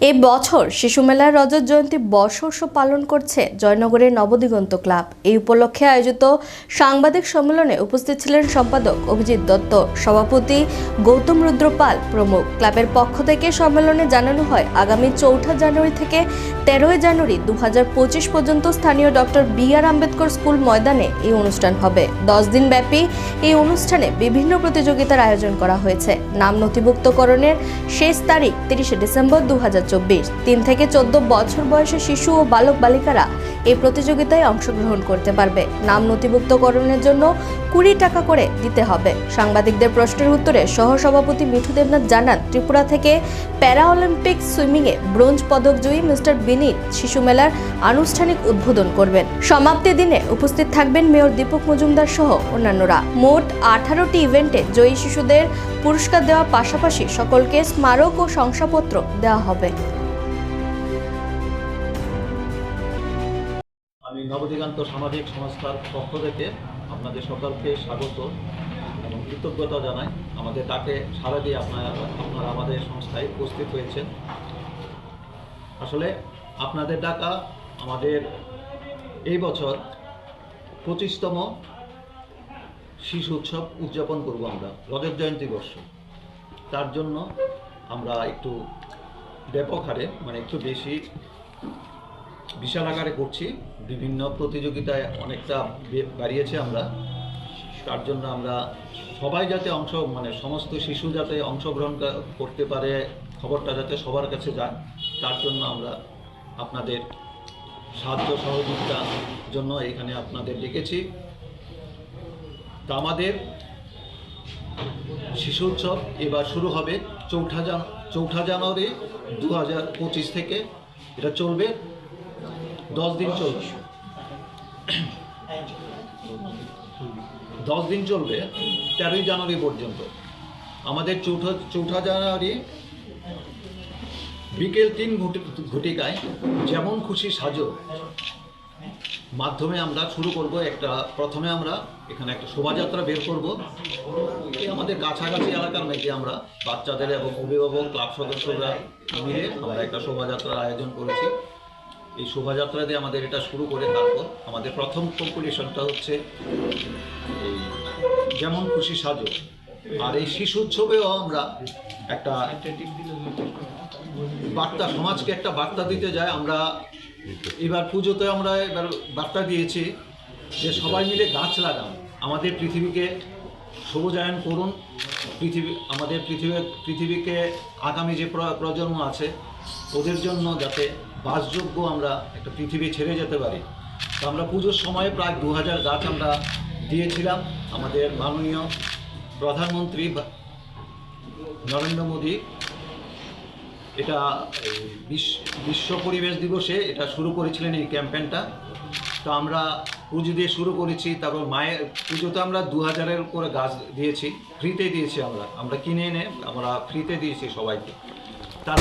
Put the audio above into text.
এ বছর শিশু মেলার রজত জয়ন্তী বর্ষর্ষ পালন করছে জয়নগরের নবদিগন্ত ক্লাব। এই উপলক্ষে আয়োজিত সাংবাদিক সম্মেলনে উপস্থিত ছিলেন সম্পাদক অভিজিৎ দত্ত, সভাপতি গৌতম রুদ্রপাল প্রমুখ। ক্লাবের পক্ষ থেকে সম্মেলনে জানানো হয়, আগামী চৌঠা জানুয়ারি থেকে তেরোই জানুয়ারি দু হাজার পঁচিশ পর্যন্ত স্থানীয় doctor B R Ambedkar school ময়দানে এই অনুষ্ঠান হবে। দশ দিন ব্যাপী এই অনুষ্ঠানে বিভিন্ন প্রতিযোগিতার আয়োজন করা হয়েছে। নাম নথিভুক্তকরণের শেষ তারিখ তিরিশে ডিসেম্বর দু হাজার তিন থেকে চোদ্দ বছর বয়সী শিশু ও বালক বালিকারা এই প্রতিযোগিতায় অংশগ্রহণ করতে পারবে। নাম নথিভুক্তকরণের জন্য কুড়ি টাকা করে দিতে হবে। সাংবাদিকদের প্রশ্নের উত্তরে সহসভাপতি মিঠু দেবনাথ জানান, ত্রিপুরা থেকে প্যারা অলিম্পিক সুইমিংয়ে ব্রোঞ্জ পদকজয়ী মিস্টার বিনীত শিশু মেলার আনুষ্ঠানিক উদ্বোধন করবেন। সমাপ্তি দিনে উপস্থিত থাকবেন মেয়র দীপক মজুমদার সহ অন্যান্যরা। মোট আঠারোটি ইভেন্টে জয়ী শিশুদের পুরস্কার দেওয়ার পাশাপাশি সকলকে স্মারক ও শংসাপত্র দেওয়া হবে। নবদিগান্ত সামাজিক সংস্থার পক্ষ থেকে আপনাদের সকলকে স্বাগত এবং কৃতজ্ঞতা জানাই। আমাদের ডাকে সারা দিয়ে আপনারা আপনারা আমাদের সংস্থায় উপস্থিত হয়েছেন। আসলে আপনাদের ডাকা আমাদের এই বছর পঁচিশতম শিশু উৎসব উদযাপন করব আমরা, রজত জয়ন্তী বর্ষ। তার জন্য আমরা একটু ব্যাপক হারে মানে একটু বেশি বিশাল আকারে করছি। বিভিন্ন প্রতিযোগিতায় অনেকটা বাড়িয়েছে আমরা। তার জন্য আমরা সবাই যাতে অংশ মানে সমস্ত শিশু যাতে অংশগ্রহণ করতে পারে, খবরটা যাতে সবার কাছে যায়, তার জন্য আমরা আপনাদের সাহায্য সহযোগিতার জন্য এখানে আপনাদের ডেকেছি। তা আমাদের শিশু উৎসব এবার শুরু হবে চৌঠা জান চৌঠা জানুয়ারি দু হাজার পঁচিশ থেকে। এটা চলবে দশ দিন চলবে। দশ দিন চলবে তেরোই জানুয়ারি পর্যন্ত। আমাদের চৌঠা চৌঠা জানুয়ারি বিকেল তিন ঘটিকায় যেমন খুশি সাজো মাধ্যমে আমরা শুরু করব একটা, প্রথমে আমরা এখানে একটা শোভাযাত্রা বের করব। আমাদের কাছাকাছি এলাকার মেয়েকে আমরা বাচ্চাদের এবং অভিভাবক, ক্লাব সদস্যরা মিলে আমরা একটা শোভাযাত্রার আয়োজন করেছি। এই শোভাযাত্রা দিয়ে আমাদের এটা শুরু করে তারপর আমাদের প্রথম কম্পিটিশনটা হচ্ছে এই যেমন খুশি সাজো। আর এই শিশু উৎসবেও আমরা একটা বার্তা, সমাজকে একটা বার্তা দিতে যায়। আমরা এবার পুজোতে আমরা এবার বার্তা দিয়েছি যে সবাই মিলে গাছ লাগান। আমাদের পৃথিবীকে সবুজায়ন করুন। পৃথিবী, আমাদের পৃথিবী, পৃথিবীকে আগামী যে প্রজন্ম আছে, ওদের জন্য যাতে বাসযোগ্য আমরা একটা পৃথিবী ছেড়ে যেতে পারি। তো আমরা পুজোর সময় প্রায় দু হাজার গাছ আমরা দিয়েছিলাম। আমাদের মাননীয় প্রধানমন্ত্রী নরেন্দ্র মোদী, এটা বিশ্ব পরিবেশ দিবসে এটা শুরু করেছিলেন এই ক্যাম্পেনটা তো আমরা পুজো দিয়ে শুরু করেছি, তারপর মায়ের পুজোতে আমরা দু হাজারের করে গাছ দিয়েছি, ফ্রিতে দিয়েছি আমরা। আমরা কিনে এনে আমরা ফ্রিতে দিয়েছি সবাইকে। তার